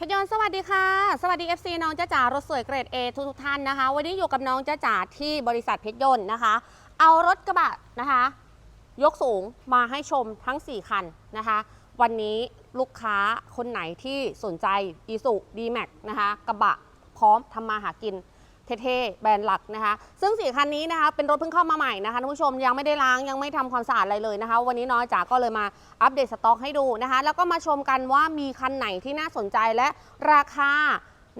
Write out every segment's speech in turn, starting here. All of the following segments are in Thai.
พยนต์สวัสดีค่ะ สวัสดี FC น้องจ้าจ๋ารถสวยเกรด A ทุกทุกท่านนะคะ วันนี้อยู่กับน้องจ้าจ๋าที่บริษัทเพชรยนต์นะคะ เอารถกระบะนะคะ ยกสูงมาให้ชมทั้ง 4 คันนะคะ วันนี้ลูกค้าคนไหนที่สนใจอีสุดีแม็กนะคะ กระบะพร้อมทำมาหากิน เท่ๆ แบรนด์หลักนะคะ ซึ่งสี่คันนี้นะคะ เป็นรถเพิ่งเข้ามาใหม่นะคะท่านผู้ชมยังไม่ได้ล้างยังไม่ทำความสะอาดอะไรเลยนะคะ วันนี้น้อยจ๋าก็เลยมาอัปเดตสต็อกให้ดูนะคะ แล้วก็มาชมกันว่ามีคันไหนที่น่าสนใจและราคา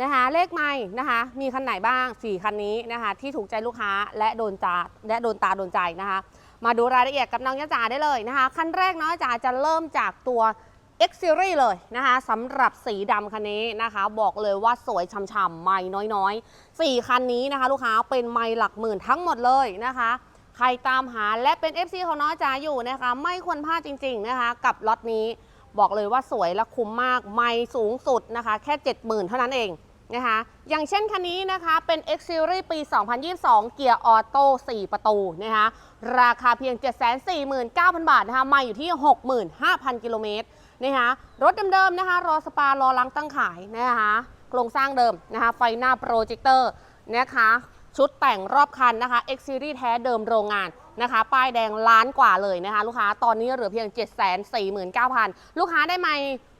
นะคะเลขไม่นะคะ มีคันไหนบ้าง 4 คันนี้นะคะ ที่ถูกใจลูกค้าและโดนตาและโดนตาโดนใจนะคะ มาดูรายละเอียดกับน้องยะจ๋าได้เลยนะคะ คันแรกน้องยจ๋าจะเริ่มจากตัว X Series เลยนะคะสำหรับสีดำคันนี้นะคะ บอกเลยว่าสวยช่ำๆไม่น้อยๆ 4 คันนี้นะคะ ลูกค้าเป็นไม่หลักหมื่นทั้งหมดเลยนะคะ ใครตามหาและเป็น FC ของน้องจ๋าอยู่นะคะ ไม่ควรพลาดจริง ๆนะคะ กับล็อตนี้บอกเลยว่าสวยและคุ้มมากไม่สูงสุดนะคะ แค่ 70,000 เท่านั้นเองนะคะอย่างเช่นคันนี้นะคะเป็น X Series ปี 2022 เกียร์ออโต้4ประตูนะคะราคาเพียง 749,000 บาทนะคะมาอยู่ที่ 65,000 กิโลเมตร นะคะรถเดิมๆนะคะ รอสปารอล้างตั้งขายนะคะโครงสร้างเดิมนะคะ ไฟหน้าโปรเจคเตอร์นะคะชุดแต่งรอบคันนะคะ X Series แท้เดิมโรงงานนะคะ ป้ายแดงล้านกว่าเลยนะคะ ลูกค้าตอนนี้เหลือเพียง 749,000 ลูกค้าได้ไหม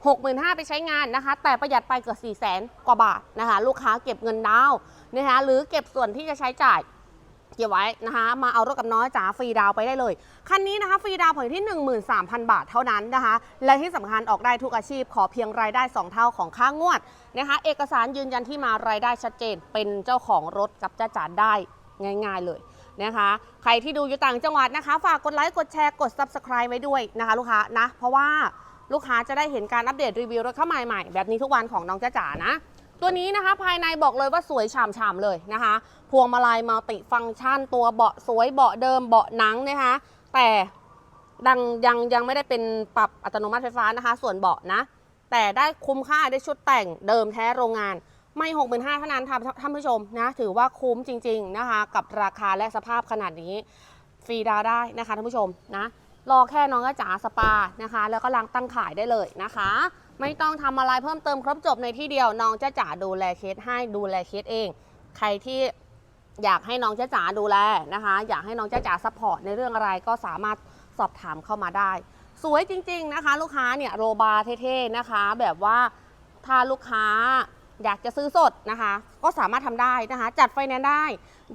65,000 ไปใช้งานนะคะ แต่ประหยัดไปเกือบ400,000 กว่าบาทนะคะ ลูกค้าเก็บเงินดาวนะคะหรือเก็บส่วนที่จะใช้จ่าย เก็บไว้นะคะ มาเอารถกับน้อยจ๋าฟรีดาวไปได้เลย คันนี้นะคะฟรีดาวผ่อนอยู่ที่ 13,000 บาทเท่านั้นนะคะ และที่สำคัญออกได้ทุกอาชีพขอเพียงรายได้ 2 เท่าของค่างวดนะคะ เอกสารยืนยันที่มารายได้ชัดเจน เป็นเจ้าของรถกับจ้าจ๋าได้ง่าย ๆเลยนะคะ ใครที่ดูอยู่ต่างจังหวัดนะคะ ฝากกดไลค์กดแชร์กด subscribe ไว้ด้วยนะคะ ลูกค้านะ เพราะว่าลูกค้าจะได้เห็นการอัปเดตรีวิวรถเข้าใหม่ๆแบบนี้ทุกวันของน้องจ้าจ๋านะ ตัวนี้นะคะภายในบอกเลยว่าสวยฉ่ำๆเลยนะคะ พวงมาลัยมัลติฟังก์ชัน ตัวเบาะสวยเบาะเดิมเบาะหนังนะคะ แต่ดังยังยังไม่ได้เป็นปรับอัตโนมัติไฟฟ้านะคะ ส่วนเบาะนะ แต่ได้คุ้มค่าได้ชุดแต่งเดิมแท้โรงงาน ไม่หกหมื่นห้าเท่านั้นท่านท่านผู้ชมนะ ถือว่าคุ้มจริง ๆนะคะ กับราคาและสภาพขนาดนี้ฟรีดาวได้นะคะท่านผู้ชมนะรอแค่น้องกระจ๋าสปานะคะ แล้วก็ล้างตั้งขายได้เลยนะคะ ไม่ต้องทำอะไรเพิ่มเติมครบจบในที่เดียวน้องจ้าจ๋าดูแลเคสให้ดูแลเคสเอง ใครที่อยากให้น้องจ้าจ๋าดูแลนะคะ อยากให้น้องจ้าจ๋าซัพพอร์ตในเรื่องอะไรก็สามารถสอบถามเข้ามาได้ สวยจริง ๆนะคะ ลูกค้าเนี่ยโรบาร์เท่ๆนะคะ แบบว่าถ้าลูกค้าอยากจะซื้อสดนะคะ ก็สามารถทำได้นะคะ จัดไฟแนนซ์ได้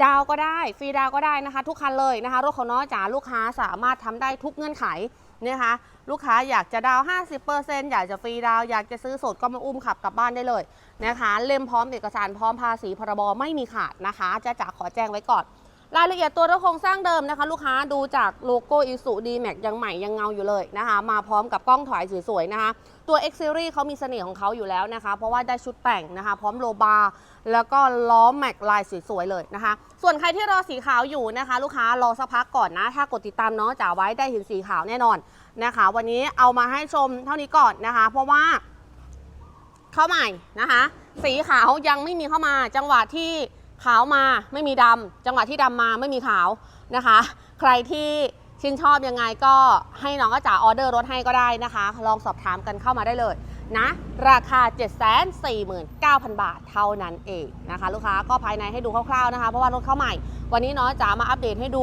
ดาวก็ได้ ฟรีดาวก็ได้นะคะ ทุกคันเลยนะคะ รถของน้องจ๋าลูกค้าสามารถทำได้ทุกเงื่อนไข นะคะลูกค้าอยากจะดาว 50%อยากจะฟรีดาว อยากจะซื้อสดก็มาอุ้มขับกลับบ้านได้เลยนะคะ เล่มพร้อมเอกสารพร้อมภาษีพรบไม่มีขาดนะคะจะจ๋าขอแจ้งไว้ก่อน รายละเอียดตัวรถโครงสร้างเดิมนะคะ ลูกค้าดูจากโลโก้อิสุดีแม็กยังใหม่ยังเงาอยู่เลยนะคะ มาพร้อมกับกล้องถอยสวยๆนะคะ ตัว X Series เขามีเสน่ห์ของเขาอยู่แล้วนะคะ เพราะว่าได้ชุดแต่งนะคะ พร้อมโลบาร์แล้วก็ล้อแม็กลายสวยๆเลยนะคะ ส่วนใครที่รอสีขาวอยู่นะคะ ลูกค้ารอสักพักก่อนนะ ถ้ากดติดตามน้องจ๋าไว้ได้เห็นสีขาวแน่นอนนะคะ วันนี้เอามาให้ชมเท่านี้ก่อนนะคะ เพราะว่าเข้าใหม่นะคะ สีขาวยังไม่มีเข้ามาจังหวะที่ ขาวมาไม่มีดำจังหวะที่ดำมาไม่มีขาวนะคะ ใครที่ชื่นชอบยังไงก็ให้น้องก็จ๋าออเดอร์รถให้ก็ได้นะคะ ลองสอบถามกันเข้ามาได้เลยนะ ราคา 749,000 บาทเท่านั้นเองนะคะ ลูกค้าก็ภายในให้ดูคร่าวๆนะคะ เพราะว่ารถเข้าใหม่ วันนี้น้องจ๋ามาอัปเดตให้ดู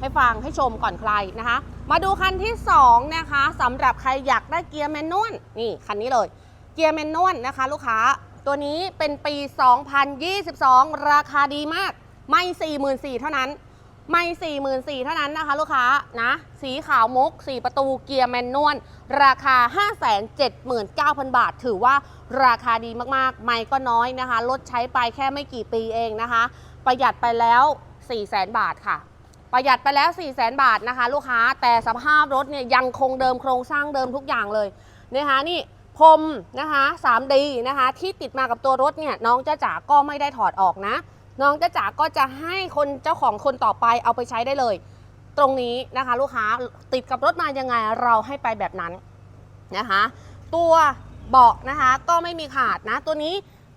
ให้ฟังให้ชมก่อนใครนะคะ มาดูคันที่สองนะคะสำหรับใครอยากได้เกียร์แมนนวลนี่คันนี้เลย เกียร์แมนนวลนะคะ ลูกค้า ตัวนี้เป็นปี 2022 ราคาดีมาก ไม่44,000เท่านั้น ไม่44,000เท่านั้นนะคะ ลูกค้านะ สีขาวมุก 4 ประตูเกียร์แมนนวลราคา 579,000 บาท ถือว่าราคาดีมากๆ ไม่ก็น้อยนะคะรถใช้ไปแค่ไม่กี่ปีเองนะคะ ประหยัดไปแล้ว 400,000 บาทค่ะประหยัดไปแล้ว 400,000บาทนะคะ ลูกค้าแต่สภาพรถเนี่ยยังคงเดิมโครงสร้างเดิมทุกอย่างเลยนะคะนี่ พรมนะคะ 3D นะคะที่ติดมากับตัวรถเนี่ยน้องจ้าจ๋าก็ไม่ได้ถอดออกนะ น้องจ้าจ๋าก็จะให้คนเจ้าของคนต่อไปเอาไปใช้ได้เลย ตรงนี้นะคะลูกค้าติดกับรถมายังไงเราให้ไปแบบนั้นนะคะตัวเบาะนะคะก็ไม่มีขาดนะ ตัวนี้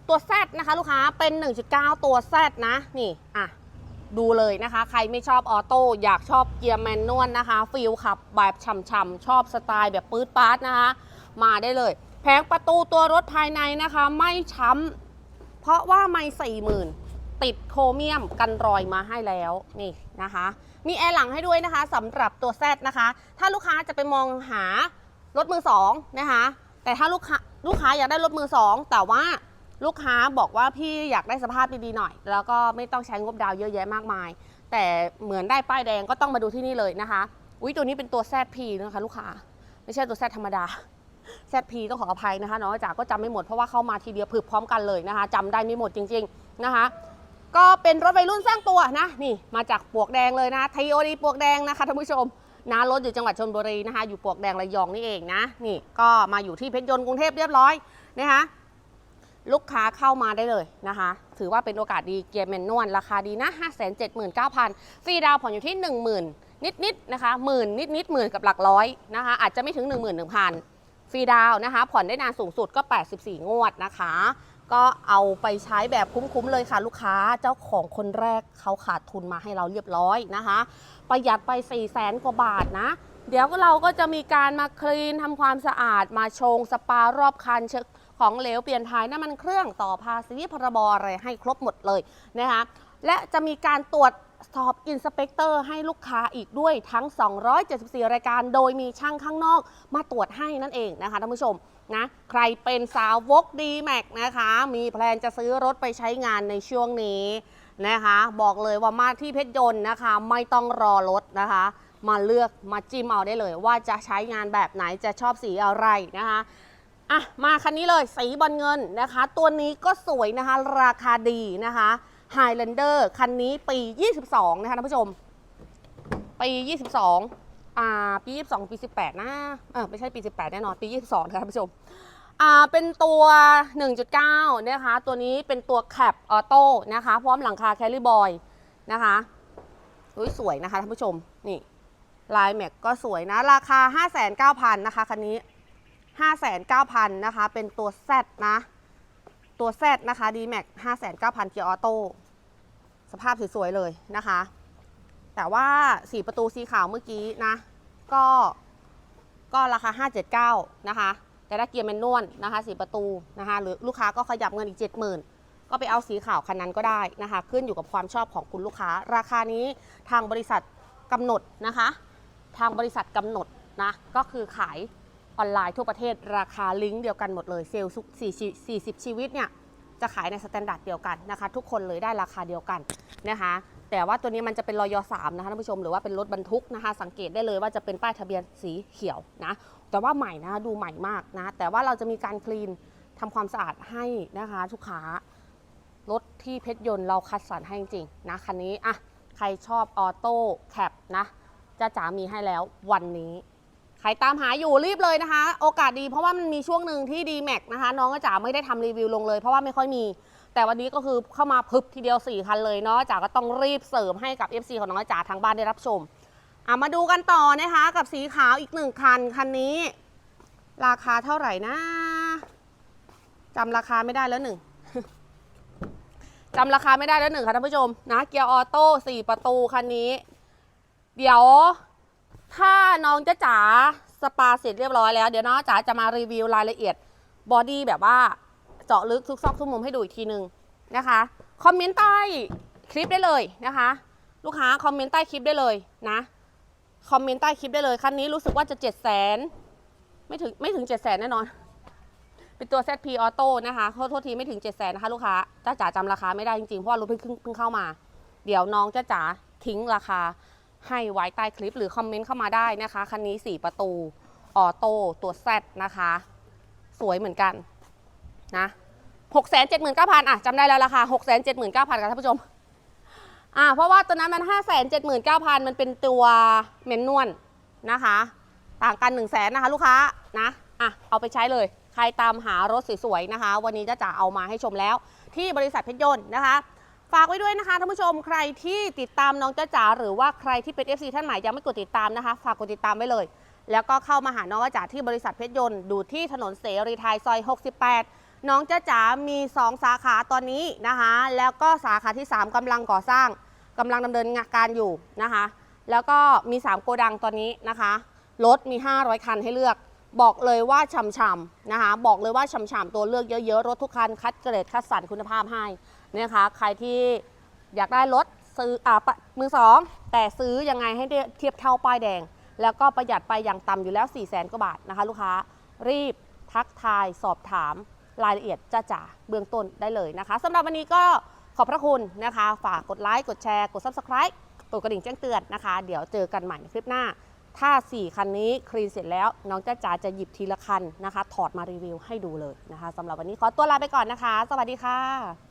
ตัว Z นะคะลูกค้าเป็น 1.9 ตัว Z นะนี่อะดูเลยนะคะ ใครไม่ชอบออโต้อยากชอบเกียร์แมนนวลนะคะฟิลขับแบบฉ่ำๆชอบสไตล์แบบปื๊ดปาร์ตนะคะ มาได้เลย แผงประตูตัวรถภายในนะคะ ไม่ช้ำเพราะว่าไม่สี่หมื่นติดโครเมียมกันรอยมาให้แล้วนี่นะคะ มีแอร์หลังให้ด้วยนะคะสำหรับตัวแซดนะคะ ถ้าลูกค้าจะไปมองหารถมือสองนะคะ แต่ถ้าลูกค้าลูกค้าอยากได้รถมือสองแต่ว่าลูกค้าบอกว่าพี่อยากได้สภาพดีๆหน่อย แล้วก็ไม่ต้องใช้งบดาวเยอะแยะมากมาย แต่เหมือนได้ป้ายแดงก็ต้องมาดูที่นี่เลยนะคะ อุ้ยตัวนี้เป็นตัว ZP นะคะ ลูกค้า ไม่ใช่ตัว Z ธรรมดา ZP ต้องขออภัยนะคะน้องจ๋าก็จำไม่หมดเพราะว่าเข้ามาทีเดียวพึบพร้อมกันเลยนะคะจำได้ไม่หมดจริง ๆนะคะ ก็เป็นรถวัยรุ่นสร้างตัวนะนี่มาจากปวกแดงเลยนะทีโอดีปวกแดงนะคะท่านผู้ชมนะรถอยู่จังหวัดชลบุรีนะคะ อยู่ปวกแดงระยองนี่เองนะนี่ก็มาอยู่ที่เพชรยนต์กรุงเทพเรียบร้อยนะคะลูกค้าเข้ามาได้เลยนะคะ ถือว่าเป็นโอกาสดีเกียร์แมนนวลราคาดีนะ 5 7 9 0 0 0ฟรีดาวน์ผ่อนอยู่ที่ 10,000 นิดๆนะคะหมื่นนิดๆหมื่นกับหลักร้อยนะคะ อาจจะไม่ถึง 1 1 0 0 0 ฟรีดาวนะคะ ผ่อนได้นานสูงสุดก็ 84 งวดนะคะ ก็เอาไปใช้แบบคุ้มๆเลยค่ะลูกค้าเจ้าของคนแรกเขาขาดทุนมาให้เราเรียบร้อยนะคะ ประหยัดไป 4 0 0แสนกว่าบาทนะเดี๋ยวเราก็จะมีการมาคลีนทำความสะอาดมาชงสปารอบคันเช็คของเหลวเปลี่ยนถ่ายน้ำมันเครื่องต่อภาษีพรบอะไรให้ครบหมดเลยนะคะและจะมีการตรวจ สอบอินสเปกเตอร์ให้ลูกค้าอีกด้วยทั้ง 274 รายการ โดยมีช่างข้างนอกมาตรวจให้นั่นเองนะคะท่านผู้ชมนะใครเป็นสาวกดีแม็กนะคะ มีแพลนจะซื้อรถไปใช้งานในช่วงนี้นะคะ บอกเลยว่ามาที่เพชรยนต์นะคะ ไม่ต้องรอรถนะคะ มาเลือกมาจิ้มเอาได้เลย ว่าจะใช้งานแบบไหนจะชอบสีอะไรนะคะอะมาคันนี้เลยสีบอลเงินนะคะ ตัวนี้ก็สวยนะคะ ราคาดีนะคะ Highlander คันนี้ปี 22 นะคะท่านผู้ชม ปี 22 อ่า ปี 22 ปี 18 นะเออไม่ใช่ปี 18 แน่นอน ปี 22นะคะท่านผู้ชม อ่า เป็นตัว 1.9 นะคะ ตัวนี้เป็นตัวแคปออโต้นะคะ พร้อมหลังคาแคลิบอยนะคะอุ้ยสวยนะคะท่านผู้ชม นี่ลายแม็กก็สวยนะ ราคา 59,000 นะคะ คันนี้ 59,000 นะคะ เป็นตัว Z นะ ตัว Z นะคะ d m a x 59,000 เกียร์ออโต้สภาพสวยๆเลยนะคะ แต่ว่าสีประตูสีขาวเมื่อกี้นะ ก็ก็ราคา 579 นะคะ แต่ถ้าเกียร์แมนนวลนะคะสีประตูนะคะ หรือลูกค้าก็ขยับเงินอีก 70,000ก็ไปเอาสีขาวคันนั้นก็ได้นะคะ ขึ้นอยู่กับความชอบของคุณลูกค้า ราคานี้ทางบริษัทกำหนดนะคะ ทางบริษัทกำหนดนะก็คือขาย ออนไลน์ทั่วประเทศราคาลิงก์เดียวกันหมดเลยเซลล์ทุก40 ชีวิตเนี่ยจะขายในสแตนดาร์ดเดียวกันนะคะ ทุกคนเลยได้ราคาเดียวกันนะคะแต่ว่าตัวนี้มันจะเป็นรอยสามนะคะท่านผู้ชมหรือว่าเป็นรถบรรทุกนะคะ สังเกตได้เลยว่าจะเป็นป้ายทะเบียนสีเขียวนะแต่ว่าใหม่นะดูใหม่มากนะแต่ว่าเราจะมีการคลีนทำความสะอาดให้นะคะลูกค้ารถที่เพชรยนต์เราคัดสรรให้จริงๆนะคันนี้อะใครชอบออโต้แคปนะจ้าจ๋ามีให้แล้ววันนี้ ครตามหาอยู่รีบเลยนะคะ โอกาสดีเพราะว่ามันมีช่วงหนึ่งที่ d m a x นะคะ น้องก็จ๋าไม่ได้ทำรีวิวลงเลย เพราะว่าไม่ค่อยมี แต่วันนี้ก็คือเข้ามาพึบทีเดียว 4 คันเลยเนาะจ๋าก็ต้องรีบเสริมให้กับ FC ของน้องจ๋าทางบ้านได้รับชมอะมาดูกันต่อนะคะ กับสีขาวอีกหนึ่งคันคันนี้ ราคาเท่าไหร่นะจำราคาไม่ได้แล้วหนึ่งจำราคาไม่ได้แล้วหนึ่งค่ะท่านผู้ชมนะเกียร์ออโต้สี่ประตูคันนี้ เดี๋ยว ถ้าน้องจะจ๋าสปาเสร็จเรียบร้อยแล้ว เดี๋ยวน้องจ๋าจะมารีวิวรายละเอียดบอดี้แบบว่าเจาะลึกทุกซอกทุกมุมให้ดูอีกทีหนึ่งนะคะคอมเมนต์ใต้คลิปได้เลยนะคะ ลูกค้าคอมเมนต์ใต้คลิปได้เลยนะคอมเมนต์ใต้คลิปได้เลยคันนี้รู้สึกว่าจะ7 0 0 0 0 0ไม่ถึงไม่ถึง7 0 0 0 0แน่นอน เป็นตัว ZP Auto นะคะขอโทษทีไม่ถึง7 0 0 0 0นะคะลูกค้าจ้าจ๋าจำราคาไม่ได้จริงๆเพราะว่ารถเพิ่งเพิ่งเข้ามา เดี๋ยวน้องจ้าจ๋าทิ้งราคา ให้ไว้ใต้คลิปหรือคอมเมนต์เข้ามาได้นะคะ คันนี้ 4 ประตูออโต้ตัว Z นะคะ สวยเหมือนกันนะ6 7 9 0 0 0อะจำได้แล้วราคา6 7 9 0 0 0ค่ะท่านผู้ชมอ่าเพราะว่าตัวนั้นมัน5 7 9 0 0 0มันเป็นตัวเมนนวลนะคะ ต่างกัน1 0 0 0 0แสนนะคะ ลูกค้านะอะเอาไปใช้เลย ใครตามหารถสวยๆนะคะ วันนี้จะจะเอามาให้ชมแล้ว ที่บริษัทเพชรยนต์นะคะ ฝากไว้ด้วยนะคะท่านผู้ชมใครที่ติดตามน้องจ้าจ๋าหรือว่าใครที่เป็น FC ท่านใหม่ยังไม่กดติดตามนะคะ ฝากกดติดตามไว้เลย แล้วก็เข้ามาหาน้องจ้าจ๋าที่บริษัทเพชรยนต์ดูที่ถนนเสรีไทยซอย 68 น้องจ้าจ๋ามี 2 สาขาตอนนี้นะคะ แล้วก็สาขาที่ 3กำลังก่อสร้างกำลังดำเนินงานการอยู่นะคะ แล้วก็มี 3 โกดังตอนนี้นะคะรถมี 500 คันให้เลือก บอกเลยว่าฉ่ำๆนะคะ บอกเลยว่าฉ่ำๆตัวเลือกเยอะๆ รถทุกคันคัดเกรดคัดสรรคุณภาพให้นะคะ ใครที่อยากได้รถซื้ออ่ามือสองแต่ซื้อยังไงให้ได้เทียบเท่าป้ายแดง แล้วก็ประหยัดไปอย่างต่ำอยู่แล้ว4 0 0แสนกว่าบาทนะคะ ลูกค้ารีบทักทายสอบถามรายละเอียดจ้าจ๋าเบื้องต้นได้เลยนะคะสำหรับวันนี้ก็ขอบพระคุณนะคะ ฝากกดไลค์กดแชร์ กด subscribe กดกระดิ่งแจ้งเตือนนะคะ เดี๋ยวเจอกันใหม่ในคลิปหน้า ถ้า 4 คันนี้คลีนเสร็จแล้ว น้องจ้าจ๋าจะหยิบทีละคันนะคะ ถอดมารีวิวให้ดูเลยนะคะสำหรับวันนี้ขอตัวลาไปก่อนนะคะ สวัสดีค่ะ